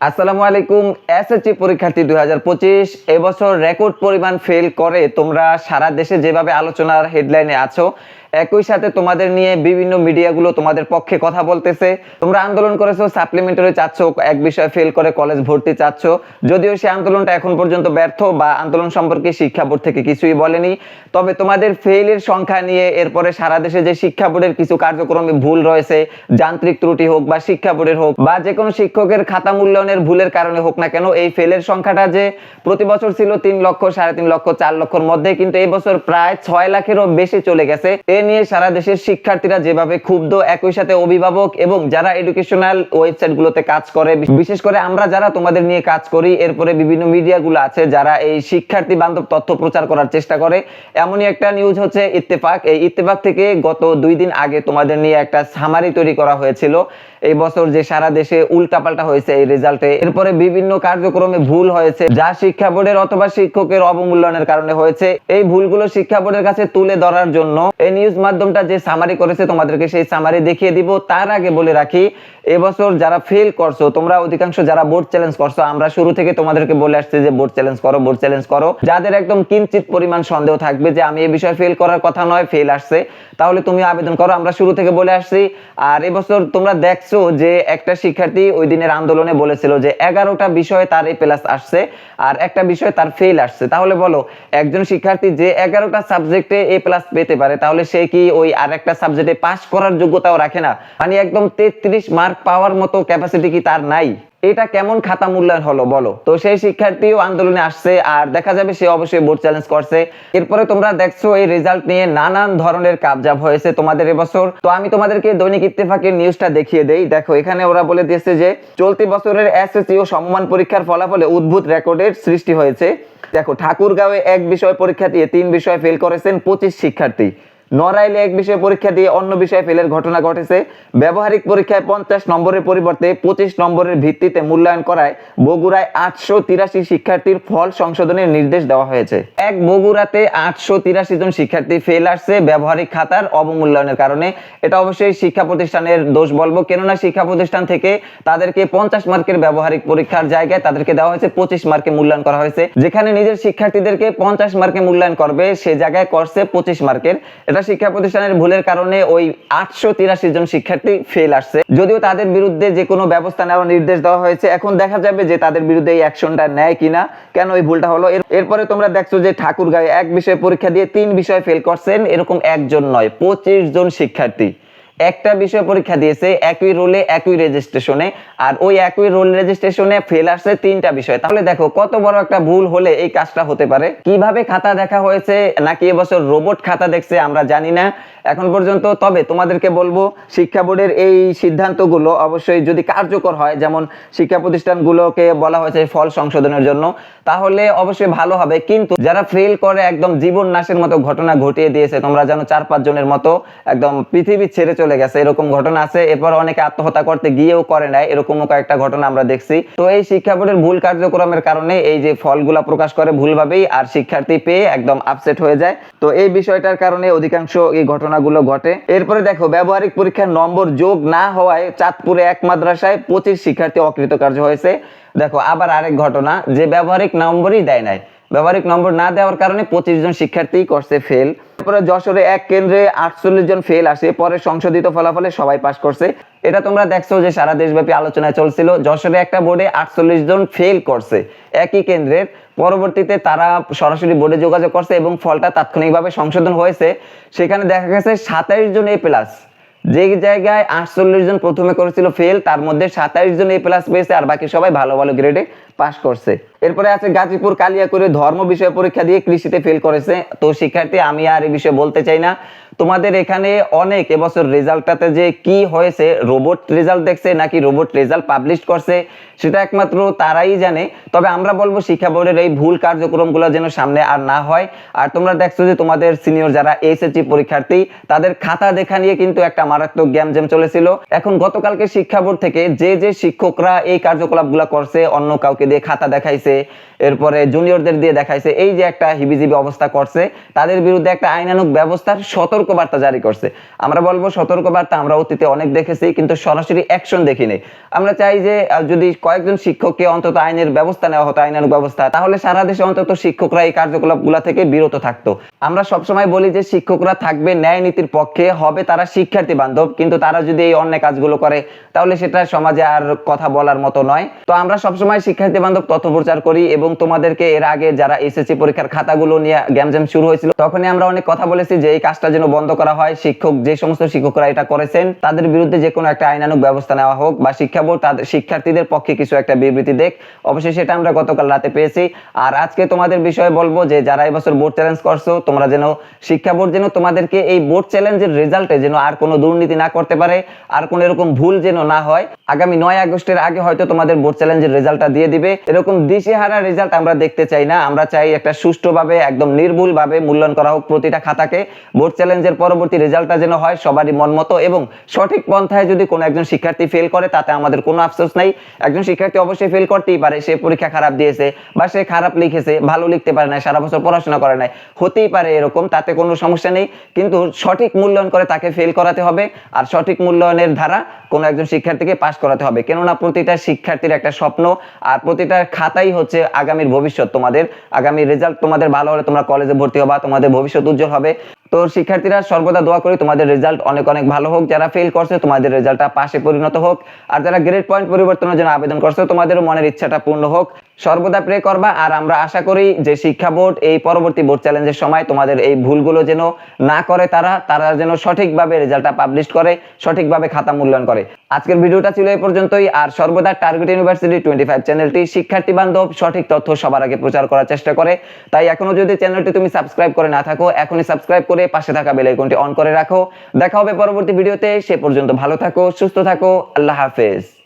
আসসালামু আলাইকুম এসএসসি পরীক্ষার্থী দুই হাজার পঁচিশ, এবছর রেকর্ড পরিমাণ ফেল করে। তোমরা সারা দেশে যেভাবে আলোচনার হেডলাইনে আছো, একই সাথে তোমাদের নিয়ে বিভিন্ন মিডিয়াগুলো তোমাদের পক্ষে কথা বলতেছে। তোমরা আন্দোলন করেছ সাপ্লিমেন্টারি চাচ্ছ, এক বিষয়ে ফেল করে কলেজ ভর্তি চাচ্ছ। যদিও সেই আন্দোলনটা এখন পর্যন্ত ব্যর্থ বা আন্দোলন সম্পর্কে শিক্ষা বোর্ড থেকে কিছুই বলেনি। তবে তোমাদের ফেইলের সংখ্যা নিয়ে এরপরে সারা দেশে যে শিক্ষা বোর্ডের কিছু কার্যক্রমে ভুল রয়েছে, যান্ত্রিক ত্রুটি হোক বা শিক্ষা বোর্ডের হোক বা যে কোনো শিক্ষকের খাতা মূল্যায়নের ভুলের কারণে হোক না কেন, এই ফেলের সংখ্যাটা যে প্রতি বছর ছিল তিন লক্ষ, সাড়ে তিন লক্ষ, চার লক্ষর মধ্যে, কিন্তু এই বছর প্রায় ছয় লাখেরও বেশি চলে গেছে। এ নিয়ে সারা দেশের শিক্ষার্থীরা যেভাবে ক্ষুব্ধ, একই সাথে অভিভাবক এবং যারা এডুকেশনাল ওয়েবসাইট গুলোতে কাজ করে, বিশেষ করে আমরা যারা তোমাদের নিয়ে কাজ করি, এরপরে বিভিন্ন মিডিয়া গুলো আছে যারা এই শিক্ষার্থী বান্ধব তথ্য প্রচার করার চেষ্টা করে। এমনই একটা নিউজ হচ্ছে ইত্তেফাক। এই ইত্তেফাক থেকে গত দুই দিন আগে তোমাদের নিয়ে একটা সামারি তৈরি করা হয়েছিল। এই বছর যে সারা দেশে উল্টাপাল্টা হয়েছে এই রেজাল্টে এরপরে বিভিন্ন কার্যক্রমে ভুল হয়েছে, যা শিক্ষা বোর্ডের অথবা শিক্ষকের অবমূল্যায়নের কারণে হয়েছে। এই ভুলগুলো শিক্ষা বোর্ডের কাছে তুলে ধরার জন্য এই নিউজ মাধ্যমটা যে সামারি করেছে, তোমাদেরকে সেই সামারি দেখিয়ে দিব। তার আগে বলে রাখি, এবছর যারা ফেল করছ, তোমরা অধিকাংশ যারা বোর্ড চ্যালেঞ্জ করছ, আমরা শুরু থেকে তোমাদেরকে বলে আসছি যে বোর্ড চ্যালেঞ্জ করো বোর্ড চ্যালেঞ্জ করো। যাদের একদম কিঞ্চিত পরিমাণ সন্দেহ থাকবে যে আমি এই বিষয়ে ফেল করার কথা নয় ফেল আসছে, তাহলে তুমি আবেদন করো, আমরা শুরু থেকে বলে আসছি। আর এবছর তোমরা দেখছ যে একটা শিক্ষার্থী ওই দিনের আন্দোলনে বলেছিল যে এগারোটা বিষয়ে তার এ প্লাস আসছে আর একটা বিষয়ে তার ফেল আসছে। তাহলে বলো, একজন শিক্ষার্থী যে এগারোটা সাবজেক্টে এ প্লাস পেতে পারে, তাহলে সে কি ওই আর একটা সাবজেক্টে পাস করার যোগ্যতাও রাখে না? মানে একদম তেত্রিশ মার্ক পাওয়ার মতো ক্যাপাসিটি কি তার নাই? এটা কেমন খাতা মূল্যায়ন হলো বলো? তো সেই শিক্ষার্থীও আন্দোলনে আসছে আর দেখা যাবে সে অবশ্যই বোর্ড চ্যালেঞ্জ করছে। এরপরে তোমরা দেখছ এই রেজাল্ট নিয়ে নানান ধরনের কাবজাব হয়েছে তোমাদের এবছর। তো আমি তোমাদেরকে দৈনিক ইত্তেফাকের নিউজটা দেখিয়ে দেই। দেখো, এখানে ওরা বলে দিয়েছে যে, চলতি বছরের এসএসসি ও সমমান পরীক্ষার ফলাফলে উদ্ভূত রেকর্ডের সৃষ্টি হয়েছে। দেখো, ঠাকুরগাঁওয়ে এক বিষয় পরীক্ষা দিয়ে তিন বিষয় ফেল করেছেন পঁচিশ শিক্ষার্থী। নড়াইলে এক বিষয়ে পরীক্ষা দিয়ে অন্য বিষয়ে ফেলের ঘটনা ঘটেছে। ব্যবহারিক পরীক্ষায় পঞ্চাশ নম্বরের পরিবর্তে পঁচিশ নম্বরের ভিত্তিতে মূল্যায়ন করায় বগুড়ায় আটশো তিরাশি শিক্ষার্থীর ফল সংশোধনের নির্দেশ দেওয়া হয়েছে। এক বগুড়াতে আটশো তিরাশি জন শিক্ষার্থী ফেল আসছে ব্যবহারিক খাতার অবমূল্যায়নের কারণে। এটা অবশ্যই শিক্ষা প্রতিষ্ঠানের দোষ বলব। কেননা শিক্ষা প্রতিষ্ঠান থেকে তাদেরকে পঞ্চাশ মার্কের ব্যবহারিক পরীক্ষার জায়গায় তাদেরকে দেওয়া হয়েছে, পঁচিশ মার্কে মূল্যায়ন করা হয়েছে। যেখানে নিজের শিক্ষার্থীদেরকে পঞ্চাশ মার্কে মূল্যায়ন করবে, সে জায়গায় করছে পঁচিশ মার্কের। এটা শিক্ষা প্রতিষ্ঠানের ভুলের কারণে ওই আটশো তিরাশি জন শিক্ষার্থী ফেল আসছে। যদিও তাদের বিরুদ্ধে যে কোনো ব্যবস্থা নেওয়ার নির্দেশ দেওয়া হয়েছে, এখন দেখা যাবে যে তাদের বিরুদ্ধে এই অ্যাকশনটা নেয় কিনা, কেন এই ভুলটা হলো। এরপরে তোমরা দেখছ যে ঠাকুরগাঁয়ে এক বিষয়ে পরীক্ষা দিয়ে তিন বিষয় ফেল করছেন, এরকম একজন নয়, পঁচিশ জন শিক্ষার্থী। একটা বিষয় পরীক্ষা দিয়েছে, একই রোলে একই রেজিস্ট্রেশনে আর ওই একই রোল রেজিস্ট্রেশনে ফেল আসছে তিনটা বিষয়। তাহলে দেখো, কত বড় একটা ভুল হলে এই কাজটা হতে পারে। কীভাবে খাতা দেখা হয়েছে, নাকি এবছর রোবট খাতা দেখছে, আমরা জানি না। এখন পর্যন্ত, তবে তোমাদেরকে বলব, শিক্ষা বোর্ডের এই সিদ্ধান্তগুলো অবশ্যই যদি কার্যকর হয়, যেমন শিক্ষা প্রতিষ্ঠানগুলোকে বলা হয়েছে ফল সংশোধনের জন্য, তাহলে অবশ্যই ভালো হবে। কিন্তু যারা ফেল করে, একদম জীবন নাশের মতো ঘটনা ঘটিয়ে দিয়েছে, তোমরা জানো চার পাঁচ জনের মতো, একদম পৃথিবী ছেড়ে চলে গেছে, এরকম ঘটনা আছে। এরপর অনেকে আত্মহত্যা করতে গিয়েও করে নাই, এরকমও কয়েকটা ঘটনা আমরা দেখছি। তো এই শিক্ষা বোর্ডের ভুল কার্যক্রমের কারণে এই যে ফলগুলা প্রকাশ করে ভুলভাবেই আর শিক্ষার্থী পেয়ে একদম আপসেট হয়ে যায়। তো এই বিষয়টার কারণে অধিকাংশ এই ঘটনাগুলো ঘটে। এরপরে দেখো, ব্যবহারিক পরীক্ষার নম্বর যোগ না হওয়ায় চাঁদপুরে এক মাদ্রাসায় পঁচিশ শিক্ষার্থী অকৃতকার্য হয়েছে। দেখো, আবার আরেক ঘটনা, যে ব্যবহারিক নম্বরই দেয় নাই। ব্যবহারিক নম্বর না দেওয়ার কারণে পঁচিশ জন শিক্ষার্থী করছে ফেল তারপরে যশোরে এক কেন্দ্রে আটচল্লিশ জন ফেল আসে, পরে সংশোধিত ফলাফলে সবাই পাস করছে। এটা তোমরা দেখছ যে সারা দেশব্যাপী আলোচনায় চলছিল, যশোরে একটা বোর্ডে আটচল্লিশ জন ফেল করছে, একই কেন্দ্রের। পরবর্তীতে তারা সরাসরি বোর্ডে যোগাযোগ করছে এবং ফলটা তাৎক্ষণিকভাবে সংশোধন হয়েছে। সেখানে দেখা গেছে সাতাইশ জন এ প্লাস যে জায়গায় আটচল্লিশ জন প্রথমে করেছিল ফেল তার মধ্যে সাতাইশ জন এ প্লাস পেয়েছে আর বাকি সবাই ভালো ভালো গ্রেডে পাস করছে। এরপরে আছে গাজীপুর কালিয়া করে ধর্ম বিষয় পরীক্ষা দিয়ে কৃষিতে ফেল করেছে। তো শিক্ষার্থী, আমি আর এই বিষয়ে বলতে চাই না। তোমাদের এখানে অনেক এবছর রেজাল্টটাতে যে কি হয়েছে রোবট রেজাল্ট দেখছে নাকি রোবট রেজাল্ট পাবলিশ করছে, সেটা একমাত্র তারাই জানে। তবে আমরা বলব শিক্ষা বোর্ডের এই ভুল কার্যক্রমগুলো যেন সামনে আর না হয়। আর তোমরা দেখছ যে তোমাদের সিনিয়র যারা এসএসসি পরীক্ষার্থী, তাদের খাতা দেখা নিয়ে কিন্তু একটা মারাত্মক গ্যাম জ্যাম চলেছিল। এখন গতকালকে শিক্ষা বোর্ড থেকে যে যে শিক্ষকরা এই কার্যকলাপগুলো করছে, অন্য কাউকে দিয়ে খাতা দেখাইছে, এরপরে জুনিয়রদের দিয়ে দেখাইছে, এই যে একটা হিবিজিবি অবস্থা করছে, তাদের বিরুদ্ধে একটা আইনানুক ব্যবস্থার সতর্ক বার্তা জারি করছে। আমরা বলব সতর্ক বার্তা আমরা অতীতে অনেক দেখেছি, কিন্তু সরাসরি অ্যাকশন দেখিনি। আমরা চাই যে যদি কয়েকজন শিক্ষককে অন্তত আইনের ব্যবস্থা নেওয়া হতো, আইনানুগ ব্যবস্থা, তাহলে সারা দেশে অন্তত শিক্ষকরা এই কার্যকলাপগুলো থেকে বিরত থাকতো। আমরা সবসময় বলি যে শিক্ষকরা থাকবে ন্যায় নীতির পক্ষে, হবে তারা শিক্ষার্থী বান্ধব, কিন্তু তারা যদি এই অন্যায় কাজগুলো করে, তাহলে সেটা সমাজে আর কথা বলার মতো নয়। তো আমরা সবসময় শিক্ষার্থী বান্ধব তথ্য প্রচার করি এবং তোমাদেরকে এর আগে যারা এসএসসি পরীক্ষার খাতাগুলো নিয়ে গ্যামজ্যাম শুরু হয়েছিল, তখনই আমরা অনেক কথা বলেছি যে এই কাজটা যেন বন্ধ করা হয়। শিক্ষক, যে সমস্ত শিক্ষকরা এটা করেছেন, তাদের বিরুদ্ধে যে কোনো একটা আইনানুক ব্যবস্থা নেওয়া হোক বা শিক্ষা বোর্ড তাদের শিক্ষার্থীদের পক্ষে কিছু একটা বিবৃতি দেখ অবশ্যই সেটা আমরা গতকাল রাতে পেয়েছি। আর আজকে তোমাদের বিষয়ে বলব যে যারা এবছর বোর্ড চ্যালেঞ্জ করছ তোমরা যেন শিক্ষা বোর্ড যেন তোমাদেরকে এই বোর্ড চ্যালেঞ্জের রেজাল্টে যেন আর কোনো দুর্নীতি না করতে পারে, আর কোনো এরকম ভুল যেন না হয়। আগামী নয় আগস্টের আগে হয়তো তোমাদের বোর্ড চ্যালেঞ্জের রেজাল্টটা দিয়ে দিবে। এরকম দিশেহারা রেজাল্ট আমরা দেখতে চাই না। আমরা চাই একটা সুষ্ঠুভাবে, একদম নির্ভুল ভাবে মূল্যায়ন করা হোক প্রতিটা খাতাকে। বোর্ড চ্যালেঞ্জের পরবর্তী রেজাল্টটা যেন হয় সবারই মন মতো এবং সঠিক পন্থায় যদি কোনো একজন শিক্ষার্থী ফেল করে, তাতে আমাদের কোনো আফসোস নাই। একজন শিক্ষার্থী অবশ্যই ফেল করতেই পারে। সে পরীক্ষা খারাপ দিয়েছে বা সে খারাপ লিখেছে, ভালো লিখতে পারে না সারা বছর পড়াশোনা করে নাই। হতেই পারে এরকম, তাতে কোনো সমস্যা নেই। কিন্তু সঠিক মূল্যায়ন করে তাকে ফেল করাতে হবে আর সঠিক মূল্যায়নের ধারা কোনো একজন শিক্ষার্থীকে পাস করাতে হবে। কেননা প্রতিটা শিক্ষার্থীর একটা স্বপ্ন আর প্রতিটা খাতাই হচ্ছে আগামীর ভবিষ্যৎ তোমাদের। আগামী রেজাল্ট তোমাদের ভালো হলে তোমরা কলেজে ভর্তি হবা, তোমাদের ভবিষ্যৎ উজ্জ্বল হবে। তো শিক্ষার্থীরা সর্বদা দোয়া করি তোমাদের রেজাল্ট অনেক অনেক ভালো হোক। যারা ফেল করছে, তোমাদের রেজাল্টটা পাশে পরিণত হোক। আর যারা গ্রেড পয়েন্ট পরিবর্তনের জন্য আবেদন করছে, তোমাদের মনের ইচ্ছাটা পূর্ণ হোক। সর্বদা প্রে করবা। আর আমরা আশা করি যে শিক্ষা বোর্ড এই পরবর্তী বোর্ড চ্যালেঞ্জের সময় তোমাদের এই ভুলগুলো যেন না করে তারা তারা যেন সঠিকভাবে রেজাল্টটা পাবলিশ করে, সঠিকভাবে খাতা মূল্যায়ন করে। আজকের ভিডিওটা ছিল এই পর্যন্তই। আর সর্বদা টার্গেট ইউনিভার্সিটি টোয়েন্টি ফাইভ চ্যানেলটি শিক্ষার্থী বান্ধব, সঠিক তথ্য সবার আগে প্রচার করার চেষ্টা করে। তাই এখনও যদি চ্যানেলটি তুমি সাবস্ক্রাইব করে না থাকো, এখনই সাবস্ক্রাইব করে পাশে থাকা বেল আইকনটি অন করে রাখো। দেখা হবে পরবর্তী ভিডিওতে সে পর্যন্ত ভালো থাকো, সুস্থ থাকো। আল্লাহ হাফেজ।